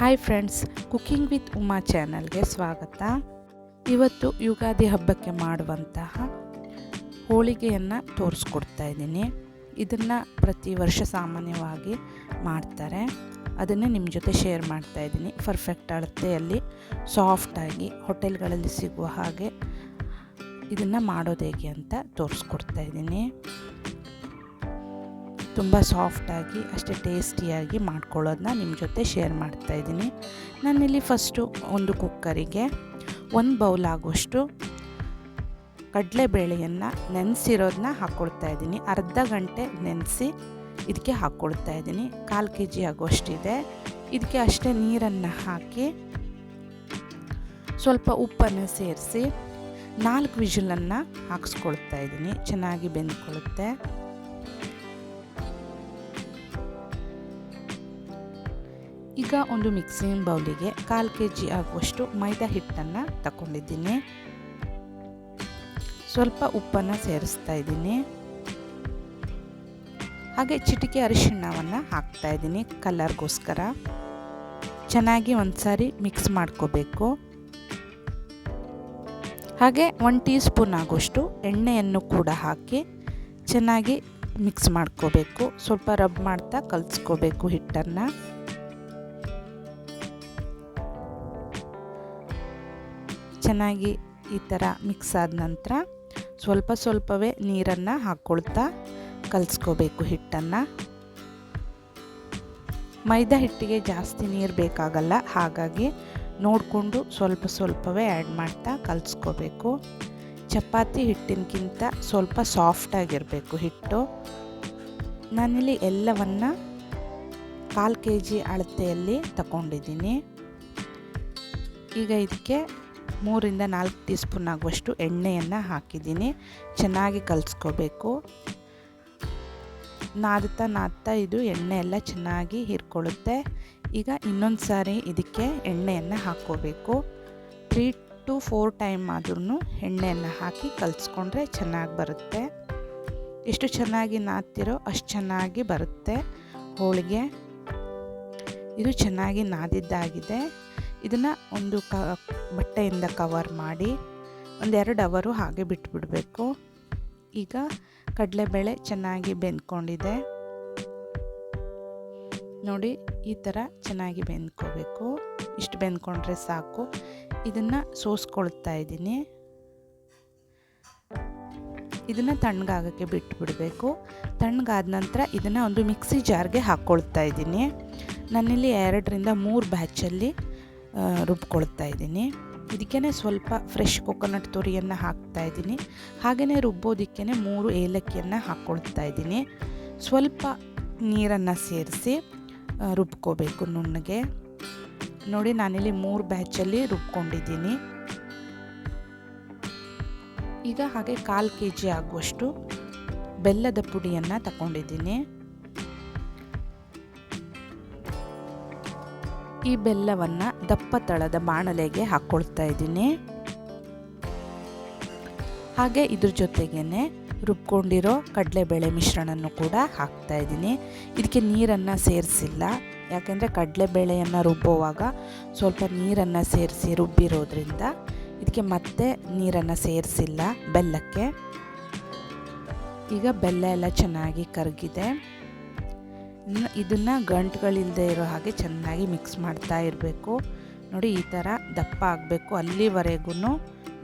Hi friends cooking with Uma ಚಾನಲ್ಗೆ ಸ್ವಾಗತ. ಇವತ್ತು ಯುಗಾದಿ ಹಬ್ಬಕ್ಕೆ ಮಾಡುವಂತಹ ಹೋಳಿಗೆಯನ್ನು ತೋರಿಸ್ಕೊಡ್ತಾ ಇದ್ದೀನಿ. ಇದನ್ನು ಪ್ರತಿ ವರ್ಷ ಸಾಮಾನ್ಯವಾಗಿ ಮಾಡ್ತಾರೆ. ಅದನ್ನೇ ನಿಮ್ಮ ಜೊತೆ ಶೇರ್ ಮಾಡ್ತಾ ಇದ್ದೀನಿ. ಪರ್ಫೆಕ್ಟ್ ಅಳತೆಯಲ್ಲಿ ಸಾಫ್ಟಾಗಿ ಹೋಟೆಲ್ಗಳಲ್ಲಿ ಸಿಗುವ ಹಾಗೆ ಇದನ್ನು ಮಾಡೋದು ಹೇಗೆ ಅಂತ ತೋರಿಸ್ಕೊಡ್ತಾ ಇದ್ದೀನಿ. ತುಂಬ ಸಾಫ್ಟಾಗಿ, ಅಷ್ಟೇ ಟೇಸ್ಟಿಯಾಗಿ ಮಾಡ್ಕೊಳ್ಳೋದನ್ನ ನಿಮ್ಮ ಜೊತೆ ಶೇರ್ ಮಾಡ್ತಾ ಇದ್ದೀನಿ. ನಾನಿಲ್ಲಿ ಫಸ್ಟು ಒಂದು ಕುಕ್ಕರಿಗೆ ಒಂದು ಬೌಲ್ ಆಗುವಷ್ಟು ಕಡಲೆಬೇಳೆಯನ್ನು ನೆನೆಸಿರೋದನ್ನ ಹಾಕ್ಕೊಳ್ತಾ ಇದ್ದೀನಿ. ಅರ್ಧ ಗಂಟೆ ನೆನೆಸಿ ಇದಕ್ಕೆ ಹಾಕ್ಕೊಳ್ತಾ ಇದ್ದೀನಿ. ಕಾಲು ಕೆ ಜಿ ಆಗುವಷ್ಟಿದೆ ಇದಕ್ಕೆ ಅಷ್ಟೇ ನೀರನ್ನು ಹಾಕಿ ಸ್ವಲ್ಪ ಉಪ್ಪನ್ನು ಸೇರಿಸಿ ನಾಲ್ಕು ವಿಷಲನ್ನು ಹಾಕ್ಸ್ಕೊಳ್ತಾ ಇದ್ದೀನಿ. ಚೆನ್ನಾಗಿ ಬೆಂದ್ಕೊಳ್ಳುತ್ತೆ. ಈಗ ಒಂದು ಮಿಕ್ಸಿಂಗ್ ಬೌಲಿಗೆ ಕಾಲು ಕೆ ಜಿ ಆಗುವಷ್ಟು ಮೈದಾ ಹಿಟ್ಟನ್ನು ತಗೊಂಡಿದ್ದೀನಿ ಸ್ವಲ್ಪ ಉಪ್ಪನ್ನು ಸೇರಿಸ್ತಾ ಇದ್ದೀನಿ. ಹಾಗೆ ಚಿಟಿಕೆ ಅರಿಶಿಣವನ್ನು ಹಾಕ್ತಾ ಇದ್ದೀನಿ ಕಲರ್ಗೋಸ್ಕರ. ಚೆನ್ನಾಗಿ ಒಂದು ಸಾರಿ ಮಿಕ್ಸ್ ಮಾಡ್ಕೋಬೇಕು. ಹಾಗೆ ಒನ್ ಟೀ ಸ್ಪೂನ್ ಆಗುವಷ್ಟು ಎಣ್ಣೆಯನ್ನು ಕೂಡ ಹಾಕಿ ಚೆನ್ನಾಗಿ ಮಿಕ್ಸ್ ಮಾಡ್ಕೋಬೇಕು. ಸ್ವಲ್ಪ ರಬ್ ಮಾಡ್ತಾ ಕಲಿಸ್ಕೋಬೇಕು ಹಿಟ್ಟನ್ನು. ಚೆನ್ನಾಗಿ ಈ ಥರ ಮಿಕ್ಸ್ ಆದ ನಂತರ ಸ್ವಲ್ಪ ಸ್ವಲ್ಪವೇ ನೀರನ್ನು ಹಾಕ್ಕೊಳ್ತಾ ಕಲಿಸ್ಕೋಬೇಕು ಹಿಟ್ಟನ್ನು. ಮೈದಾ ಹಿಟ್ಟಿಗೆ ಜಾಸ್ತಿ ನೀರು ಬೇಕಾಗಲ್ಲ, ಹಾಗಾಗಿ ನೋಡಿಕೊಂಡು ಸ್ವಲ್ಪ ಸ್ವಲ್ಪವೇ ಆ್ಯಡ್ ಮಾಡ್ತಾ ಕಲಿಸ್ಕೋಬೇಕು. ಚಪಾತಿ ಹಿಟ್ಟಿನಕ್ಕಿಂತ ಸ್ವಲ್ಪ ಸಾಫ್ಟಾಗಿರಬೇಕು ಹಿಟ್ಟು. ನಾನಿಲ್ಲಿ ಎಲ್ಲವನ್ನು ಕಾಲು ಕೆ ಜಿ ಅಳತೆಯಲ್ಲಿ ತಗೊಂಡಿದ್ದೀನಿ. ಈಗ ಇದಕ್ಕೆ ಮೂರಿಂದ ನಾಲ್ಕು ಟೀ ಸ್ಪೂನ್ ಆಗುವಷ್ಟು ಎಣ್ಣೆಯನ್ನು ಹಾಕಿದ್ದೀನಿ. ಚೆನ್ನಾಗಿ ಕಲಿಸ್ಕೋಬೇಕು. ನಾದ್ತಾ ನಾದ್ತಾ ಇದು ಎಣ್ಣೆ ಎಲ್ಲ ಚೆನ್ನಾಗಿ ಹೀರ್ಕೊಳ್ಳುತ್ತೆ. ಈಗ ಇನ್ನೊಂದು ಸಾರಿ ಇದಕ್ಕೆ ಎಣ್ಣೆಯನ್ನು ಹಾಕ್ಕೋಬೇಕು. ತ್ರೀ ಟು ಫೋರ್ ಟೈಮ್ ಆದ್ರೂ ಎಣ್ಣೆಯನ್ನು ಹಾಕಿ ಕಲಿಸ್ಕೊಂಡ್ರೆ ಚೆನ್ನಾಗಿ ಬರುತ್ತೆ. ಎಷ್ಟು ಚೆನ್ನಾಗಿ ನಾದ್ತಿರೋ ಅಷ್ಟು ಚೆನ್ನಾಗಿ ಬರುತ್ತೆ. ಹೋಳಿಗೆ. ಇದು ಚೆನ್ನಾಗಿ ನಾದಿದ್ದಾಗಿದೆ. ಇದನ್ನು ಒಂದು ಕ, ಬಟ್ಟೆಯಿಂದ ಕವರ್ ಮಾಡಿ ಒಂದೆರಡು ಅವರು ಹಾಗೆ ಬಿಟ್ಬಿಡಬೇಕು. ಈಗ ಕಡಲೆಬೇಳೆ ಚೆನ್ನಾಗಿ ಬೆಂದ್ಕೊಂಡಿದೆ. ನೋಡಿ, ಈ ಥರ ಚೆನ್ನಾಗಿ ಬೆಂದ್ಕೋಬೇಕು. ಇಷ್ಟು ಬೆಂದ್ಕೊಂಡ್ರೆ ಸಾಕು. ಇದನ್ನು ಸೋಸ್ಕೊಳ್ತಾ ಇದ್ದೀನಿ. ಇದನ್ನು ತಣ್ಣಗಾಗೋಕ್ಕೆ ಬಿಟ್ಬಿಡಬೇಕು. ತಣ್ಣಗಾದ ನಂತರ ಇದನ್ನು ಒಂದು ಮಿಕ್ಸಿ ಜಾರ್ಗೆ ಹಾಕ್ಕೊಳ್ತಾ ಇದ್ದೀನಿ. ನನ್ನಲ್ಲಿ ಎರಡರಿಂದ ಮೂರು ಬ್ಯಾಚಲ್ಲಿ ರುಬ್ಕೊಳ್ತಾ ಇದ್ದೀನಿ. ಇದಕ್ಕೇ ಸ್ವಲ್ಪ ಫ್ರೆಶ್ ಕೊಕೊನಟ್ ತುರಿಯನ್ನು ಹಾಕ್ತಾ ಇದ್ದೀನಿ. ಹಾಗೆಯೇ ರುಬ್ಬೋದಕ್ಕೇ ಮೂರು ಏಲಕ್ಕಿಯನ್ನು ಹಾಕ್ಕೊಳ್ತಾ ಇದ್ದೀನಿ. ಸ್ವಲ್ಪ ನೀರನ್ನು ಸೇರಿಸಿ ರುಬ್ಕೋಬೇಕು ನುಣ್ಣಗೆ. ನೋಡಿ, ನಾನಿಲ್ಲಿ ಮೂರು ಬ್ಯಾಚಲ್ಲಿ ರುಬ್ಕೊಂಡಿದ್ದೀನಿ. ಈಗ ಹಾಗೆ ಕಾಲು ಕೆ ಜಿ ಆಗುವಷ್ಟು ಬೆಲ್ಲದ ಪುಡಿಯನ್ನು ತಗೊಂಡಿದ್ದೀನಿ. ಈ ಬೆಲ್ಲವನ್ನು ದಪ್ಪ ತಳದ ಬಾಣಲೆಗೆ ಹಾಕ್ಕೊಳ್ತಾ ಇದ್ದೀನಿ. ಹಾಗೆ ಇದ್ರ ಜೊತೆಗೇ ರುಬ್ಕೊಂಡಿರೋ ಕಡಲೆಬೇಳೆ ಮಿಶ್ರಣವನ್ನು ಕೂಡ ಹಾಕ್ತಾ ಇದ್ದೀನಿ. ಇದಕ್ಕೆ ನೀರನ್ನು ಸೇರಿಸಿಲ್ಲ. ಯಾಕೆಂದರೆ ಕಡಲೆಬೇಳೆಯನ್ನು ರುಬ್ಬುವಾಗ ಸ್ವಲ್ಪ ನೀರನ್ನು ಸೇರಿಸಿ ರುಬ್ಬಿರೋದ್ರಿಂದ ಇದಕ್ಕೆ ಮತ್ತೆ ನೀರನ್ನು ಸೇರಿಸಿಲ್ಲ ಬೆಲ್ಲಕ್ಕೆ. ಈಗ ಬೆಲ್ಲ ಎಲ್ಲ ಚೆನ್ನಾಗಿ ಕರಗಿದೆ. ಇದನ್ನು ಗಂಟುಗಳಿಲ್ಲದೆ ಇರೋ ಹಾಗೆ ಚೆನ್ನಾಗಿ ಮಿಕ್ಸ್ ಮಾಡ್ತಾ ಇರಬೇಕು. ನೋಡಿ, ಈ ಥರ ದಪ್ಪ ಆಗಬೇಕು. ಅಲ್ಲಿವರೆಗೂ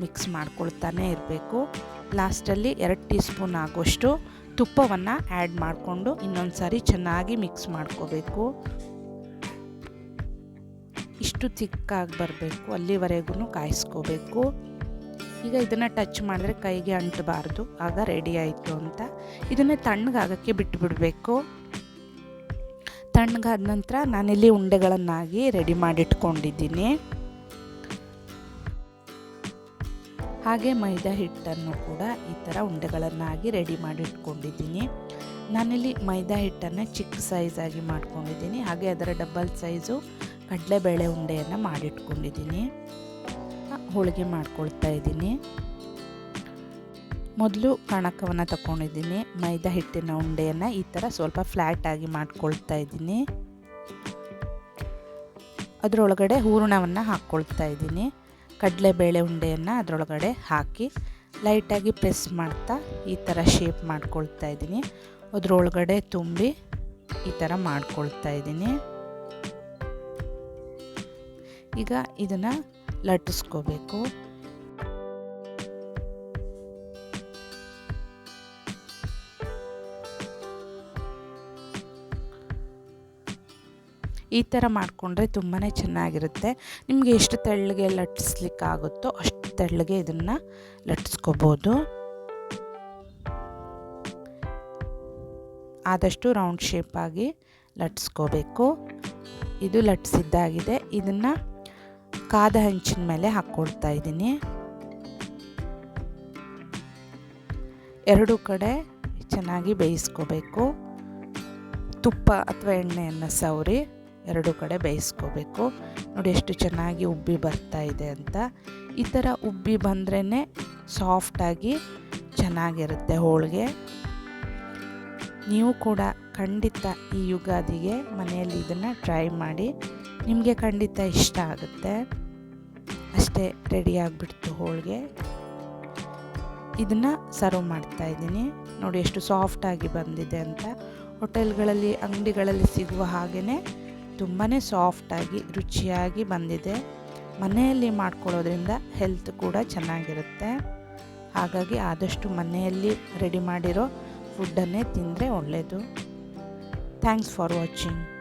ಮಿಕ್ಸ್ ಮಾಡ್ಕೊಳ್ತಾನೆ ಇರಬೇಕು. ಲಾಸ್ಟಲ್ಲಿ ಎರಡು ಟೀ ಸ್ಪೂನ್ ಆಗೋಷ್ಟು ತುಪ್ಪವನ್ನು ಆ್ಯಡ್ ಮಾಡಿಕೊಂಡು ಇನ್ನೊಂದು ಸಾರಿ ಚೆನ್ನಾಗಿ ಮಿಕ್ಸ್ ಮಾಡ್ಕೋಬೇಕು. ಇಷ್ಟು ಚಿಕ್ಕಾಗಿ ಬರಬೇಕು. ಅಲ್ಲಿವರೆಗೂ ಕಾಯಿಸ್ಕೋಬೇಕು. ಈಗ ಇದನ್ನು ಟಚ್ ಮಾಡಿದ್ರೆ ಕೈಗೆ ಅಂಟಬಾರ್ದು. ಆಗ ರೆಡಿ ಆಯಿತು ಅಂತ. ಇದನ್ನು ತಣ್ಣಗಾಗೋಕ್ಕೆ ಬಿಟ್ಟುಬಿಡಬೇಕು ತಣ್ಣಗಾದ ನಂತರ ನಾನಿಲ್ಲಿ ಉಂಡೆಗಳನ್ನಾಗಿ ರೆಡಿ ಮಾಡಿಟ್ಕೊಂಡಿದ್ದೀನಿ. ಹಾಗೆ ಮೈದಾ ಹಿಟ್ಟನ್ನು ಕೂಡ ಈ ಥರ ಉಂಡೆಗಳನ್ನಾಗಿ ರೆಡಿ ಮಾಡಿಟ್ಕೊಂಡಿದ್ದೀನಿ. ನಾನಿಲ್ಲಿ ಮೈದಾ ಹಿಟ್ಟನ್ನು ಚಿಕ್ಕ ಸೈಜಾಗಿ ಮಾಡ್ಕೊಂಡಿದ್ದೀನಿ. ಹಾಗೆ ಅದರ ಡಬಲ್ ಸೈಜು ಕಡಲೆಬೇಳೆ ಉಂಡೆಯನ್ನು ಮಾಡಿಟ್ಕೊಂಡಿದ್ದೀನಿ. ಹೋಳಿಗೆ ಮಾಡ್ಕೊಳ್ತಾ ಇದ್ದೀನಿ. ಮೊದಲು ಕಣಕವನ್ನು ತಗೊಂಡಿದ್ದೀನಿ ಮೈದಾ ಹಿಟ್ಟಿನ ಉಂಡೆಯನ್ನು ಈ ಥರ ಸ್ವಲ್ಪ ಫ್ಲ್ಯಾಟಾಗಿ ಮಾಡ್ಕೊಳ್ತಾ ಇದ್ದೀನಿ. ಅದರೊಳಗಡೆ ಹೂರಣವನ್ನು ಹಾಕ್ಕೊಳ್ತಾ ಇದ್ದೀನಿ. ಕಡಲೆಬೇಳೆ ಉಂಡೆಯನ್ನು ಅದರೊಳಗಡೆ ಹಾಕಿ ಲೈಟಾಗಿ ಪ್ರೆಸ್ ಮಾಡ್ತಾ ಈ ಥರ ಶೇಪ್ ಮಾಡ್ಕೊಳ್ತಾ ಇದ್ದೀನಿ. ಅದರೊಳಗಡೆ ತುಂಬಿ ಈ ಥರ ಮಾಡ್ಕೊಳ್ತಾ ಇದ್ದೀನಿ. ಈಗ ಇದನ್ನು ಲಟ್ಟಿಸ್ಕೋಬೇಕು. ಈ ಥರ ಮಾಡಿಕೊಂಡ್ರೆ ತುಂಬಾ ಚೆನ್ನಾಗಿರುತ್ತೆ. ನಿಮಗೆ ಎಷ್ಟು ತೆಳ್ಳಗೆ ಲಟ್ಟಿಸ್ಲಿಕ್ಕಾಗುತ್ತೋ ಅಷ್ಟು ತೆಳ್ಳಗೆ ಇದನ್ನು ಲಟ್ಟಿಸ್ಕೋಬೋದು. ಆದಷ್ಟು ರೌಂಡ್ ಶೇಪಾಗಿ ಲಟ್ಟಿಸ್ಕೋಬೇಕು. ಇದು ಲಟ್ಸಿದ್ದಾಗಿದೆ ಇದನ್ನು ಕಾದ ಹಂಚಿನ ಮೇಲೆ ಹಾಕ್ಕೊಳ್ತಾ ಇದ್ದೀನಿ. ಎರಡು ಕಡೆ ಚೆನ್ನಾಗಿ ಬೇಯಿಸ್ಕೋಬೇಕು. ತುಪ್ಪ ಅಥವಾ ಎಣ್ಣೆಯನ್ನು ಸವರಿ. ಎರಡು ಕಡೆ ಬೇಯಿಸ್ಕೋಬೇಕು. ನೋಡಿ ಎಷ್ಟು ಚೆನ್ನಾಗಿ ಉಬ್ಬಿ ಬರ್ತಾ ಇದೆ ಅಂತ. ಈ ಥರ ಉಬ್ಬಿ ಬಂದ್ರೇ ಸಾಫ್ಟಾಗಿ ಚೆನ್ನಾಗಿರುತ್ತೆ ಹೋಳಿಗೆ. ನೀವು ಕೂಡ ಖಂಡಿತ ಈ ಯುಗಾದಿಗೆ ಮನೆಯಲ್ಲಿ ಇದನ್ನು ಟ್ರೈ ಮಾಡಿ. ನಿಮಗೆ ಖಂಡಿತ ಇಷ್ಟ ಆಗುತ್ತೆ. ಅಷ್ಟೇ ರೆಡಿ ಆಗಿಬಿಡ್ತು ಹೋಳಿಗೆ. ಇದನ್ನು ಸರ್ವ್ ಮಾಡ್ತಾ ಇದ್ದೀನಿ. ನೋಡಿ ಎಷ್ಟು ಸಾಫ್ಟಾಗಿ ಬಂದಿದೆ ಅಂತ. ಹೋಟೆಲ್ಗಳಲ್ಲಿ ಅಂಗಡಿಗಳಲ್ಲಿ ಸಿಗುವ ಹಾಗೆಯೇ ತುಂಬಾ ಸಾಫ್ಟಾಗಿ ರುಚಿಯಾಗಿ ಬಂದಿದೆ. ಮನೆಯಲ್ಲಿ ಮಾಡ್ಕೊಳ್ಳೋದ್ರಿಂದ ಹೆಲ್ತ್ ಕೂಡ ಚೆನ್ನಾಗಿರುತ್ತೆ. ಹಾಗಾಗಿ ಆದಷ್ಟು ಮನೆಯಲ್ಲಿ ರೆಡಿ ಮಾಡಿರೋ ಫುಡ್ಡನ್ನೇ ತಿಂದರೆ ಒಳ್ಳೆಯದು ಥ್ಯಾಂಕ್ಸ್ ಫಾರ್ ವಾಚಿಂಗ್